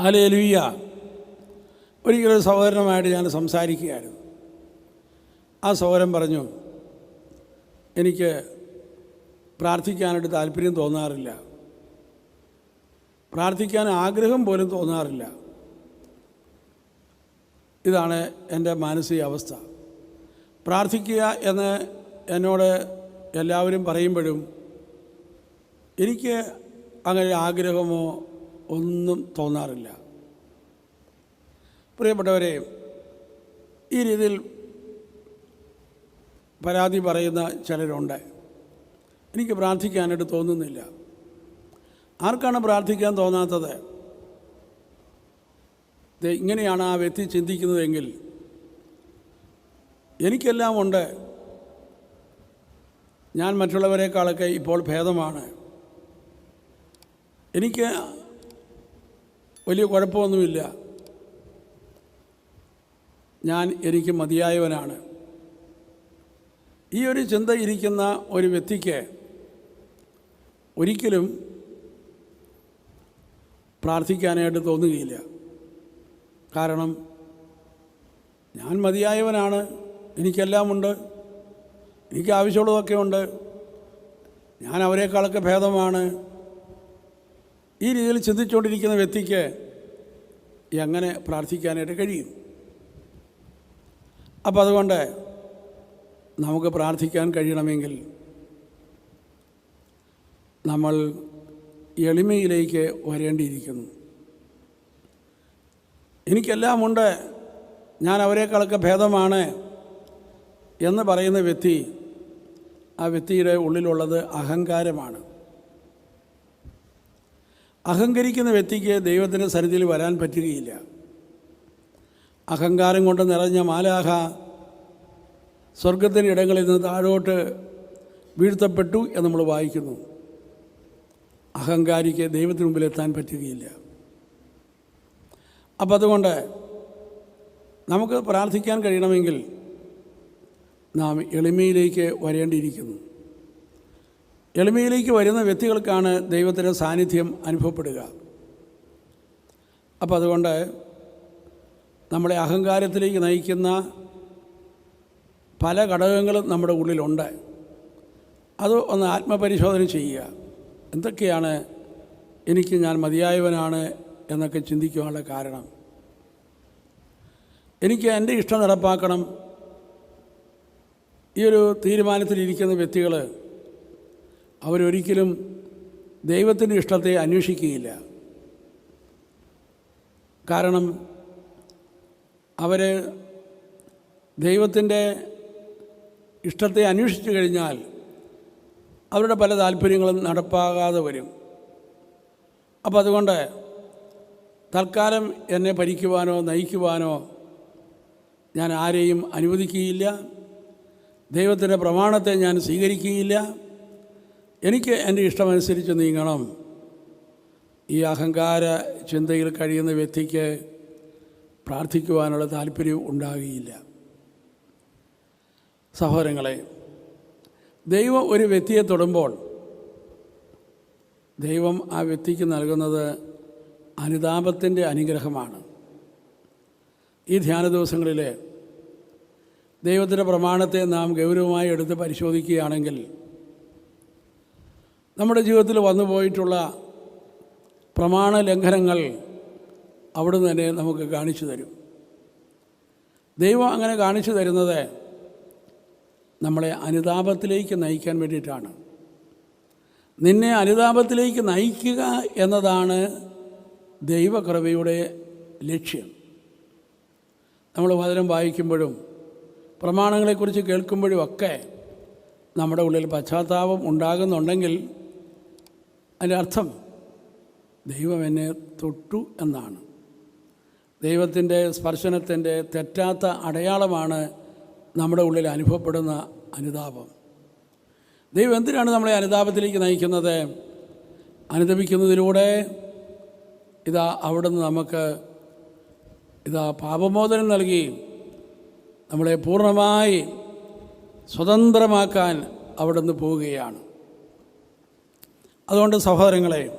Hallelujah ഒരിക്കലും സഹോദരനുമായിട്ട് ഞാൻ സംസാരിക്കുകയായിരുന്നു. ആ സഹോദരൻ പറഞ്ഞു എനിക്ക് പ്രാർത്ഥിക്കാനായിട്ട് താല്പര്യം തോന്നാറില്ല. പ്രാർത്ഥിക്കാൻ ആഗ്രഹം പോലും തോന്നാറില്ല. ഇതാണ് എന്റെ മാനസിക അവസ്ഥ. പ്രാർത്ഥിക്കുക എന്ന് എന്നോട് എല്ലാവരും പറയുമ്പോഴും എനിക്ക് അങ്ങനെ ആഗ്രഹമോ ഒന്നും തോന്നാറില്ല. പ്രിയപ്പെട്ടവരെ ഈ രീതിയിൽ പരാതി പറയുന്ന ചിലരുണ്ട്. എനിക്ക് പ്രാർത്ഥിക്കാനായിട്ട് തോന്നുന്നില്ല. ആർക്കാണ് പ്രാർത്ഥിക്കാൻ തോന്നാത്തത്? ഇങ്ങനെയാണ് ആ വ്യക്തി ചിന്തിക്കുന്നതെങ്കിൽ എനിക്കെല്ലാം ഉണ്ട്. ഞാൻ മറ്റുള്ളവരെക്കാളൊക്കെ ഇപ്പോൾ ഭേദമാണ്. എനിക്ക് വലിയ കുഴപ്പമൊന്നുമില്ല. ഞാൻ എനിക്ക് മതിയായവനാണ്. ഈ ഒരു ചിന്ത ഇരിക്കുന്ന ഒരു വ്യക്തിക്ക് ഒരിക്കലും പ്രാർത്ഥിക്കാനായിട്ട് തോന്നുകയില്ല. കാരണം ഞാൻ മതിയായവനാണ് എനിക്കെല്ലാമുണ്ട് എനിക്ക് ആവശ്യമുള്ളതൊക്കെ ഉണ്ട് ഞാൻ അവരെക്കാളൊക്കെ ഭേദമാണ് ഈ രീതിയിൽ ചിന്തിച്ചുകൊണ്ടിരിക്കുന്ന വ്യക്തിക്ക് എങ്ങനെ പ്രാർത്ഥിക്കാനായിട്ട് കഴിയും? അപ്പോൾ അതുകൊണ്ട് നമുക്ക് പ്രാർത്ഥിക്കാൻ കഴിയണമെങ്കിൽ നമ്മൾ എളിമയിലേക്ക് വരേണ്ടിയിരിക്കുന്നു. എനിക്കെല്ലാമുണ്ട്. ഞാൻ അവരെക്കാളൊക്കെ ഭേദമാണ് എന്ന് പറയുന്ന വ്യക്തി ആ വ്യക്തിയുടെ ഉള്ളിലുള്ളത് അഹങ്കാരമാണ്. അഹങ്കരിക്കുന്ന വ്യക്തിക്ക് ദൈവത്തിന്റെ സന്നിധിയിൽ വരാൻ പറ്റുകയില്ല. അഹങ്കാരം കൊണ്ട് നിറഞ്ഞ മാലാഹ സ്വർഗത്തിന്റെ ഇടങ്ങളിൽ നിന്ന് താഴോട്ട് വീഴ്ത്തപ്പെട്ടു എന്ന് നമ്മൾ വായിക്കുന്നു. അഹങ്കാരിക്ക് ദൈവത്തിന് മുമ്പിൽ എത്താൻ പറ്റുകയില്ല. അപ്പം അതുകൊണ്ട് നമുക്ക് പ്രാർത്ഥിക്കാൻ കഴിയണമെങ്കിൽ നാം എളിമയിലേക്ക് വരേണ്ടിയിരിക്കുന്നു. എളിമയിലേക്ക് വരുന്ന വ്യക്തികൾക്കാണ് ദൈവത്തിന്റെ സാന്നിധ്യം അനുഭവപ്പെടുക. അപ്പോൾ അതുകൊണ്ട് നമ്മളെ അഹങ്കാരത്തിലേക്ക് നയിക്കുന്ന പല ഘടകങ്ങളും നമ്മുടെ ഉള്ളിലുണ്ട്. അത് ഒന്ന് ആത്മപരിശോധന ചെയ്യുക. എന്തൊക്കെയാണ് എനിക്ക് ഞാൻ മതിയായവനാണ് എന്നൊക്കെ ചിന്തിക്കുവാനുള്ള കാരണം. എനിക്ക് എന്റെ ഇഷ്ടം നടപ്പാക്കണം. ഈ ഒരു തീരുമാനത്തിലിരിക്കുന്ന വ്യക്തികൾ അവരൊരിക്കലും ദൈവത്തിന്റെ ഇഷ്ടത്തെ അന്വേഷിക്കുകയില്ല. കാരണം അവർ ദൈവത്തിന്റെ ഇഷ്ടത്തെ അന്വേഷിച്ചു കഴിഞ്ഞാൽ അവരുടെ പല താല്പര്യങ്ങളും നടപ്പാകാതെ വരും. അപ്പോൾ അതുകൊണ്ട് തൽക്കാലം എന്നെ ഭരിക്കുവാനോ നയിക്കുവാനോ ഞാൻ ആരെയും അനുവദിക്കുകയില്ല. ദൈവത്തിന്റെ പ്രമാണത്തെ ഞാൻ സ്വീകരിക്കുകയില്ല. എനിക്ക് എന്റെ ഇഷ്ടമനുസരിച്ച് നീങ്ങണം. ഈ അഹങ്കാര ചിന്തയിൽ കഴിയുന്ന വ്യക്തിക്ക് പ്രാർത്ഥിക്കുവാനുള്ള താല്പര്യം ഉണ്ടാകുകയില്ല. സഹോദരങ്ങളെ ദൈവം ഒരു വ്യക്തിയെ തൊടുമ്പോൾ ദൈവം ആ വ്യക്തിക്ക് നൽകുന്നത് അനുതാപത്തിന്റെ അനുഗ്രഹമാണ്. ഈ ധ്യാന ദിവസങ്ങളിൽ ദൈവത്തിന്റെ പ്രമാണത്തെ നാം ഗൗരവമായി എടുത്ത് പരിശോധിക്കുകയാണെങ്കിൽ നമ്മുടെ ജീവിതത്തിൽ വന്നു പോയിട്ടുള്ള പ്രമാണ ലംഘനങ്ങൾ അവിടുന്ന് തന്നെ നമുക്ക് കാണിച്ചു തരും. ദൈവം അങ്ങനെ കാണിച്ചു തരുന്നത് നമ്മളെ അനുതാപത്തിലേക്ക് നയിക്കാൻ വേണ്ടിയിട്ടാണ്. നിന്നെ അനുതാപത്തിലേക്ക് നയിക്കുക എന്നതാണ് ദൈവകൃപയുടെ ലക്ഷ്യം. നമ്മൾ വചനം വായിക്കുമ്പോഴും പ്രമാണങ്ങളെക്കുറിച്ച് കേൾക്കുമ്പോഴും ഒക്കെ നമ്മുടെ ഉള്ളിൽ പശ്ചാത്താപം ഉണ്ടാകുന്നുണ്ടെങ്കിൽ അതിന്റെ അർത്ഥം ദൈവം എന്നെ തൊട്ടു എന്നാണ്. ദൈവത്തിന്റെ സ്പർശനത്തിന്റെ തെറ്റാത്ത അടയാളമാണ് നമ്മുടെ ഉള്ളിൽ അനുഭവപ്പെടുന്ന അനുതാപം. ദൈവം എന്തിനാണ് നമ്മളെ അനുതാപത്തിലേക്ക് നയിക്കുന്നത്? അനുദപിക്കുന്നതിലൂടെ ഇതാ അവിടുന്ന് നമുക്ക് ഇതാ പാപമോചനം നൽകി നമ്മളെ പൂർണമായി സ്വതന്ത്രമാക്കാൻ അവിടുന്ന് പോവുകയാണ്. അതുകൊണ്ട് സഹോദരങ്ങളെ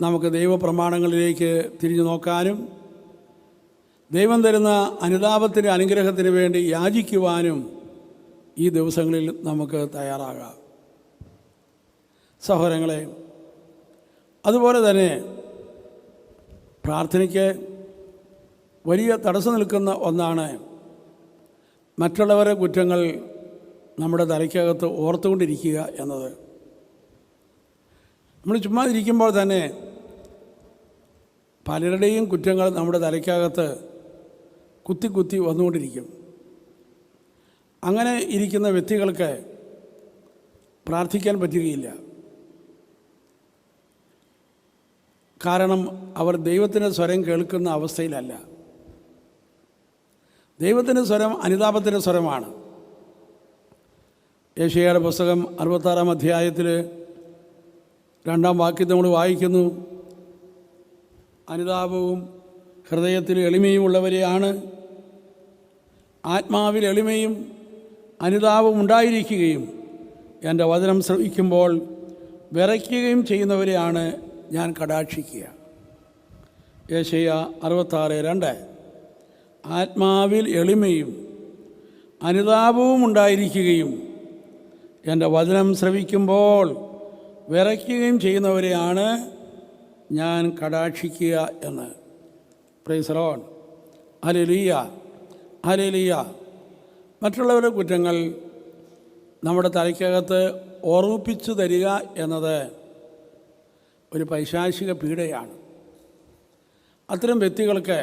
നമുക്ക് ദൈവപ്രമാണങ്ങളിലേക്ക് തിരിഞ്ഞു നോക്കാനും ദൈവം തരുന്ന അനുതാപത്തിന്റെ അനുഗ്രഹത്തിന് വേണ്ടി യാചിക്കുവാനും ഈ ദിവസങ്ങളിൽ നമുക്ക് തയ്യാറാകാം. സഹോദരങ്ങളെ അതുപോലെ തന്നെ പ്രാർത്ഥനയ്ക്ക് വലിയ തടസ്സം നിൽക്കുന്ന ഒന്നാണ് മറ്റുള്ളവരുടെ കുറ്റങ്ങൾ നമ്മുടെ തലയ്ക്കകത്ത് ഓർത്തുകൊണ്ടിരിക്കുക എന്നത്. നമ്മൾ ചുമ്മാ ഇരിക്കുമ്പോൾ തന്നെ പലരുടെയും കുറ്റങ്ങൾ നമ്മുടെ തലയ്ക്കകത്ത് കുത്തി കുത്തി വന്നുകൊണ്ടിരിക്കും. അങ്ങനെ ഇരിക്കുന്ന വ്യക്തികൾക്ക് പ്രാർത്ഥിക്കാൻ പറ്റുകയില്ല. കാരണം അവർ ദൈവത്തിന്റെ സ്വരം കേൾക്കുന്ന അവസ്ഥയിലല്ല. ദൈവത്തിന്റെ സ്വരം അനുതാപത്തിന്റെ സ്വരമാണ്. ഏഷ്യയുടെ പുസ്തകം അറുപത്താറാം അധ്യായത്തിൽ രണ്ടാം വാക്യം നമ്മൾ വായിക്കുന്നു അനുതാപവും ഹൃദയത്തിൽ എളിമയും ഉള്ളവരെയാണ്. ആത്മാവിൽ എളിമയും അനുതാപവും ഉണ്ടായിരിക്കുകയും എന്റെ വചനം ശ്രവിക്കുമ്പോൾ വിറയ്ക്കുകയും ചെയ്യുന്നവരെയാണ് ഞാൻ കടാക്ഷിക്കുക. യേശയ്യ അറുപത്താറ് രണ്ട്. ആത്മാവിൽ എളിമയും അനുതാപവും ഉണ്ടായിരിക്കുകയും എന്റെ വചനം ശ്രവിക്കുമ്പോൾ വിറയ്ക്കുകയും ചെയ്യുന്നവരെയാണ് ഞാൻ കടാക്ഷിക്കുക എന്ന്. പ്രൈസറോൺ അലലിയ അലലിയ മറ്റുള്ളവരുടെ കുറ്റങ്ങൾ നമ്മുടെ തലയ്ക്കകത്ത് ഓർമ്മിപ്പിച്ചു തരിക എന്നത് ഒരു പൈശാചിക പീഡയാണ്. അത്തരം വ്യക്തികൾക്ക്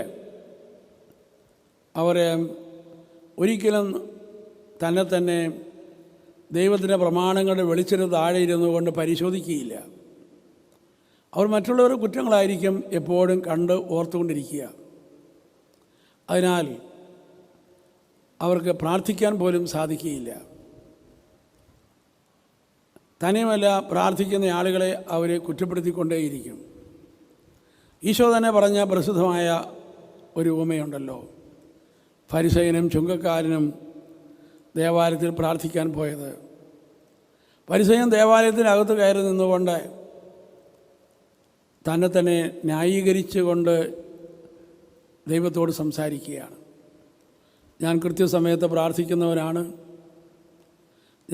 അവരെ ഒരിക്കലും തന്നെ തന്നെ ദൈവത്തിന്റെ പ്രമാണങ്ങളുടെ വെളിച്ചത്തിന് താഴെ ഇരുന്നു കൊണ്ട് പരിശോധിക്കുകയില്ല. അവർ മറ്റുള്ളവരുടെ കുറ്റങ്ങളായിരിക്കും എപ്പോഴും കണ്ട് ഓർത്തുകൊണ്ടിരിക്കുക. അതിനാൽ അവർക്ക് പ്രാർത്ഥിക്കാൻ പോലും സാധിക്കുകയില്ല. തന്നെയുമല്ല പ്രാർത്ഥിക്കുന്ന ആളുകളെ അവരെ കുറ്റപ്പെടുത്തിക്കൊണ്ടേയിരിക്കും. ഈശോ തന്നെ പറഞ്ഞ പ്രസിദ്ധമായ ഒരു ഉപമയുണ്ടല്ലോ. ഫരിസയനും ചുങ്കക്കാരനും ദേവാലയത്തിൽ പ്രാർത്ഥിക്കാൻ പോയത്. പരിസയം ദേവാലയത്തിനകത്ത് കയറി നിന്നുകൊണ്ട് തന്നെ തന്നെ ന്യായീകരിച്ചുകൊണ്ട് ദൈവത്തോട് സംസാരിക്കുകയാണ്. ഞാൻ കൃത്യസമയത്ത് പ്രാർത്ഥിക്കുന്നവനാണ്.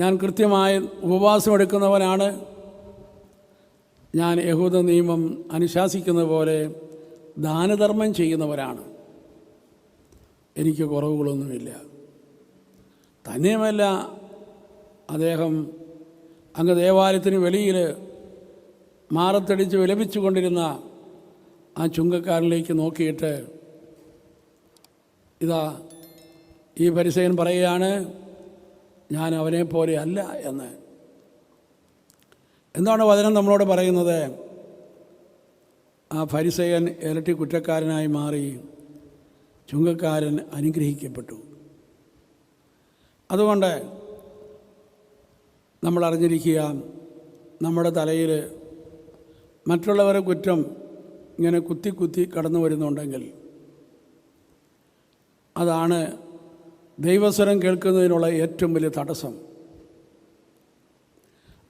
ഞാൻ കൃത്യമായി ഉപവാസം എടുക്കുന്നവനാണ്. ഞാൻ യഹൂദ നിയമം അനുശാസിക്കുന്ന പോലെ ദാനധർമ്മം ചെയ്യുന്നവരാണ്. എനിക്ക് കുറവുകളൊന്നുമില്ല. തന്നെയുമല്ല അദ്ദേഹം അങ്ങ് ദേവാലയത്തിന് വെളിയിൽ മാറത്തടിച്ച് വിലപിച്ചു കൊണ്ടിരുന്ന ആ ചുങ്കക്കാരനിലേക്ക് നോക്കിയിട്ട് ഇതാ ഈ പരിസയൻ പറയുകയാണ് ഞാൻ അവനെ പോലെ അല്ല എന്ന്. എന്താണ് വചനം നമ്മളോട് പറയുന്നത്? ആ ഫരിസയൻ ഇരട്ടി കുറ്റക്കാരനായി മാറി ചുങ്കക്കാരൻ അനുഗ്രഹിക്കപ്പെട്ടു. അതുകൊണ്ട് നമ്മൾ അറിഞ്ഞിരിക്കുക നമ്മുടെ തലയിൽ മറ്റുള്ളവരെ കുറ്റം ഇങ്ങനെ കുത്തി കുത്തി കടന്നു വരുന്നുണ്ടെങ്കിൽ അതാണ് ദൈവസ്വരം കേൾക്കുന്നതിനുള്ള ഏറ്റവും വലിയ തടസ്സം.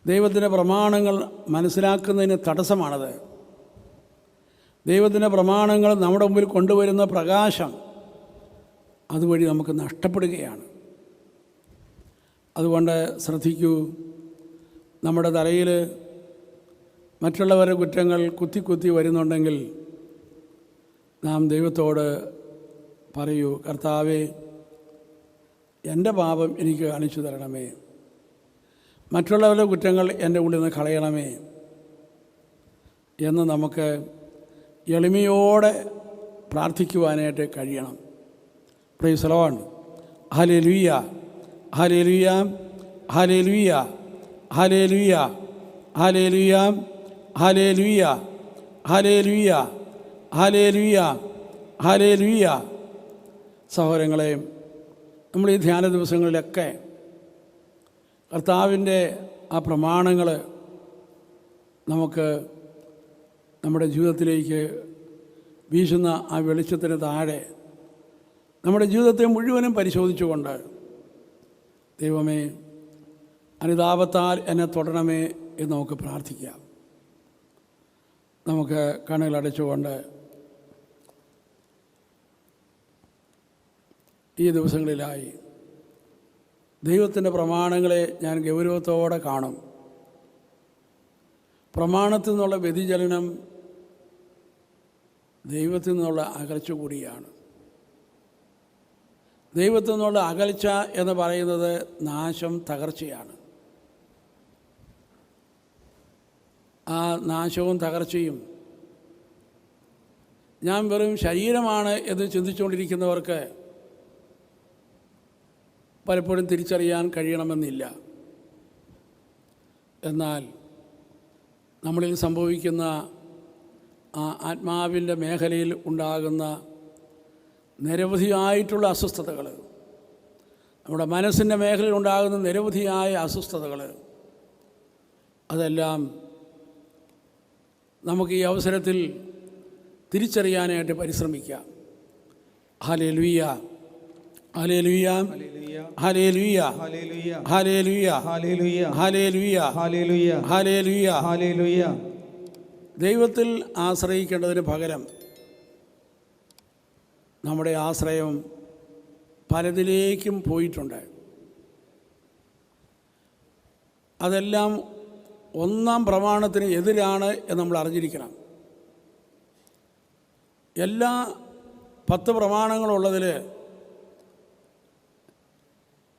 ദൈവത്തിന്റെ പ്രമാണങ്ങൾ മനസ്സിലാക്കുന്നതിന് തടസ്സമാണത്. ദൈവത്തിന്റെ പ്രമാണങ്ങൾ നമ്മുടെ മുമ്പിൽ കൊണ്ടുവരുന്ന പ്രകാശം അതുവഴി നമുക്ക് നഷ്ടപ്പെടുകയാണ്. അതുകൊണ്ട് ശ്രദ്ധിക്കൂ. നമ്മുടെ തലയിൽ മറ്റുള്ളവരുടെ കുറ്റങ്ങൾ കുത്തി കുത്തി വരുന്നുണ്ടെങ്കിൽ നാം ദൈവത്തോട് പറയൂ കർത്താവേ എന്റെ പാപം എനിക്ക് കാണിച്ചു തരണമേ. മറ്റുള്ളവരുടെ കുറ്റങ്ങൾ എന്റെ ഉള്ളിൽ നിന്ന് കളയണമേ. എന്ന് നമുക്ക് എളിമയോടെ പ്രാർത്ഥിക്കുവാനായിട്ട് കഴിയണം. പ്രൈസലോൺ ഹലെ ലുയ്യ ഹലേലുയാം ഹലേലുയ ഹലേലുയ ഹലേലുയാം ഹലേലുയ ഹലേലുയ ഹലേലുയ ഹലേലുയ സഹോദരങ്ങളെ നമ്മൾ ഈ ധ്യാന ദിവസങ്ങളിലൊക്കെ കർത്താവിന്റെ ആ പ്രമാണങ്ങൾ നമുക്ക് നമ്മുടെ ജീവിതത്തിലേക്ക് വീശുന്ന ആ വെളിച്ചത്തിന് താഴെ നമ്മുടെ ജീവിതത്തെ മുഴുവനും പരിശോധിച്ചുകൊണ്ടാണ് ദൈവമേ അനുതാപത്താൽ എന്നെ തുടരണമേ എന്ന് നമുക്ക് പ്രാർത്ഥിക്കാം. നമുക്ക് കണ്ണുകളടച്ചുകൊണ്ട് ഈ ദിവസങ്ങളിലായി ദൈവത്തിന്റെ പ്രമാണങ്ങളെ ഞാൻ ഗൗരവത്തോടെ കാണും. പ്രമാണത്തിൽ നിന്നുള്ള വ്യതിചലനം ദൈവത്തിൽ നിന്നുള്ള അകർച്ച കൂടിയാണ്. ദൈവത്തിൽ നിന്നുള്ള അകൽച്ച എന്ന് പറയുന്നത് നാശം തകർച്ചയാണ്. ആ നാശവും തകർച്ചയും ഞാൻ വെറും ശരീരമാണ് എന്ന് ചിന്തിച്ചുകൊണ്ടിരിക്കുന്നവർക്ക് പലപ്പോഴും തിരിച്ചറിയാൻ കഴിയണമെന്നില്ല. എന്നാൽ നമ്മളിൽ സംഭവിക്കുന്ന ആ ആത്മാവിന്റെ മേഖലയിൽ ഉണ്ടാകുന്ന നിരവധിയായിട്ടുള്ള അസ്വസ്ഥതകൾ. നമ്മുടെ മനസ്സിന്റെ മേഖലയിൽ ഉണ്ടാകുന്ന നിരവധിയായ അസ്വസ്ഥതകൾ. അതെല്ലാം നമുക്ക് ഈ അവസരത്തിൽ തിരിച്ചറിയാനായിട്ട് പരിശ്രമിക്കാം. ഹലേ ലുയ്യ ഹലേ ലുയ്യ ഹലേ ലുയ്യ ഹലേ ലുയ്യ ഹലേ ലുയ്യ ഹല്ലേലൂയ. ഹലേ ലുയ്യ ദൈവത്തിൽ ആശ്രയിക്കേണ്ടതിന് പകരം നമ്മുടെ ആശ്രയം പലതിലേക്കും പോയിട്ടുണ്ട്. അതെല്ലാം ഒന്നാം പ്രമാണത്തിന് എതിരാണ് എന്ന് നമ്മൾ അറിഞ്ഞിരിക്കണം. എല്ലാ പത്ത് പ്രമാണങ്ങളുള്ളതിൽ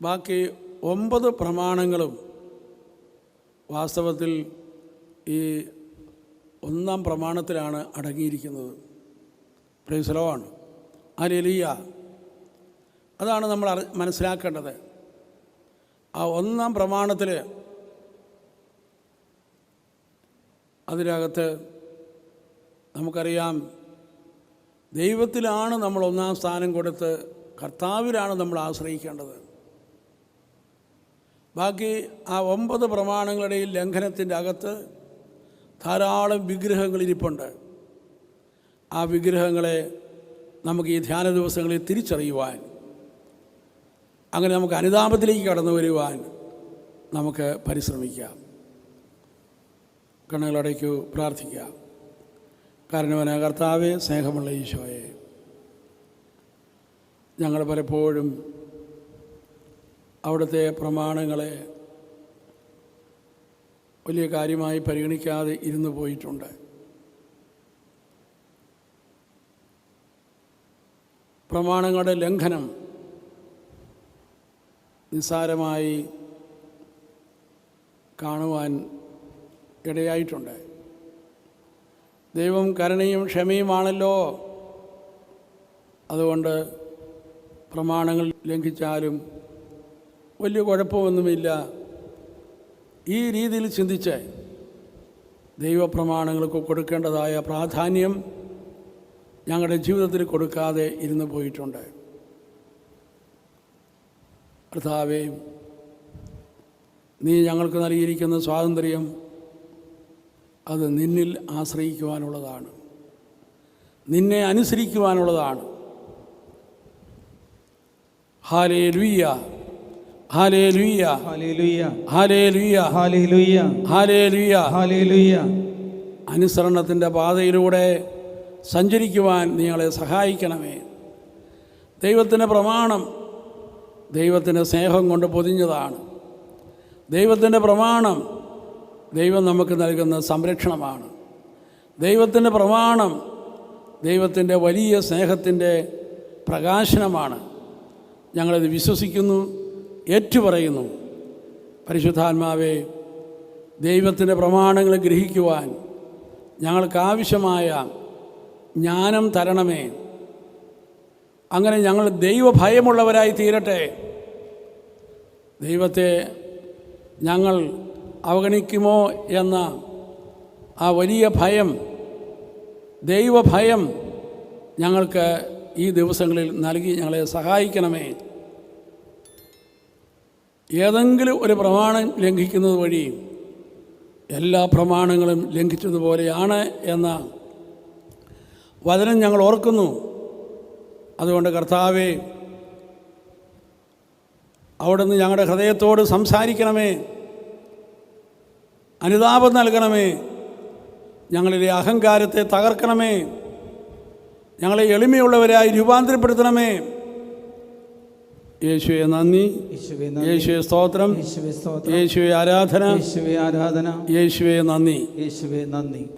ബാക്കി ഒമ്പത് പ്രമാണങ്ങളും വാസ്തവത്തിൽ ഈ ഒന്നാം പ്രമാണത്തിലാണ് അടങ്ങിയിരിക്കുന്നത്. പ്രൈസലമാണ് അലിയ അതാണ് നമ്മൾ മനസ്സിലാക്കേണ്ടത്. ആ ഒന്നാം പ്രമാണത്തിൽ അതിനകത്ത് നമുക്കറിയാം ദൈവത്തിലാണ് നമ്മൾ ഒന്നാം സ്ഥാനം കൊടുത്ത് കർത്താവിലാണ് നമ്മൾ ആശ്രയിക്കേണ്ടത്. ബാക്കി ആ ഒമ്പത് പ്രമാണങ്ങളുടെയും ലംഘനത്തിന്റെ അകത്ത് ധാരാളം വിഗ്രഹങ്ങൾ ഇരിപ്പുണ്ട്. ആ വിഗ്രഹങ്ങളെ നമുക്ക് ഈ ധ്യാന ദിവസങ്ങളിൽ തിരിച്ചറിയുവാൻ അങ്ങനെ നമുക്ക് അനുതാപത്തിലേക്ക് കടന്നു വരുവാൻ നമുക്ക് പരിശ്രമിക്കാം. കണ്ണുകളടയ്ക്കു പ്രാർത്ഥിക്കാം. കാരണവന കർത്താവെ സ്നേഹമുള്ള ഈശോയെ ഞങ്ങൾ പലപ്പോഴും അവിടുത്തെ പ്രമാണങ്ങളെ വലിയ കാര്യമായി പരിഗണിക്കാതെ ഇരുന്നു പോയിട്ടുണ്ട്. പ്രമാണങ്ങളുടെ ലംഘനം നിസ്സാരമായി കാണുവാൻ ഇടയായിട്ടുണ്ട്. ദൈവം കരുണയും ക്ഷമയുമാണല്ലോ. അതുകൊണ്ട് പ്രമാണങ്ങൾ ലംഘിച്ചാലും വലിയ കുഴപ്പമൊന്നുമില്ല. ഈ രീതിയിൽ ചിന്തിച്ച് ദൈവപ്രമാണങ്ങൾക്ക് കൊടുക്കേണ്ടതായ പ്രാധാന്യം ഞങ്ങളുടെ ജീവിതത്തിൽ കൊടുക്കാതെ ഇരുന്ന് പോയിട്ടുണ്ട്. കർത്താവേ നീ ഞങ്ങൾക്ക് നൽകിയിരിക്കുന്ന സ്വാതന്ത്ര്യം അത് നിന്നിൽ ആശ്രയിക്കുവാനുള്ളതാണ്. നിന്നെ അനുസരിക്കുവാനുള്ളതാണ്. ഹാലേ ലുയ്യ ഹാലേ ലുയ്യ ഹല്ലേലൂയ ഹാലേ ലുയ്യ ഹല്ലേലൂയ. ഹാലേ ലുയ്യ ഹല്ലേലൂയ. അനുസരണത്തിന്റെ പാതയിലൂടെ സഞ്ചരിക്കുവാൻ നിങ്ങളെ സഹായിക്കണമേ. ദൈവത്തിന്റെ പ്രമാണം ദൈവത്തിന്റെ സ്നേഹം കൊണ്ട് പൊതിഞ്ഞതാണ്. ദൈവത്തിന്റെ പ്രമാണം ദൈവം നമുക്ക് നൽകുന്ന സംരക്ഷണമാണ്. ദൈവത്തിന്റെ പ്രമാണം ദൈവത്തിന്റെ വലിയ സ്നേഹത്തിന്റെ പ്രകാശനമാണ്. ഞങ്ങളത് വിശ്വസിക്കുന്നു ഏറ്റുപറയുന്നു. പരിശുദ്ധാത്മാവേ ദൈവത്തിന്റെ പ്രമാണങ്ങൾ ഗ്രഹിക്കുവാൻ ഞങ്ങൾക്കാവശ്യമായ ജ്ഞാനം തരണമേ. അങ്ങനെ ഞങ്ങൾ ദൈവഭയമുള്ളവരായി തീരട്ടെ. ദൈവത്തെ ഞങ്ങൾ അവഗണിക്കുമോ എന്ന ആ വലിയ ഭയം ദൈവഭയം ഞങ്ങൾക്ക് ഈ ദിവസങ്ങളിൽ നൽകി ഞങ്ങളെ സഹായിക്കണമേ. ഏതെങ്കിലും ഒരു പ്രമാണം ലംഘിക്കുന്നത് വഴി എല്ലാ പ്രമാണങ്ങളും ലംഘിച്ചതുപോലെയാണ് എന്ന വചനം ഞങ്ങൾ ഓർക്കുന്നു. അതുകൊണ്ട് കർത്താവെ അവിടുന്ന് ഞങ്ങളുടെ ഹൃദയത്തോട് സംസാരിക്കണമേ. അനുതാപം നൽകണമേ. ഞങ്ങളിലെ അഹങ്കാരത്തെ തകർക്കണമേ. ഞങ്ങളെ എളിമയുള്ളവരായി രൂപാന്തരപ്പെടുത്തണമേ. യേശുവെ നന്ദി. യേശുവേ സ്തോത്രം. യേശുവെ ആരാധന. യേശുവെ ആരാധന. യേശുവെ നന്ദി. യേശുവെ നന്ദി.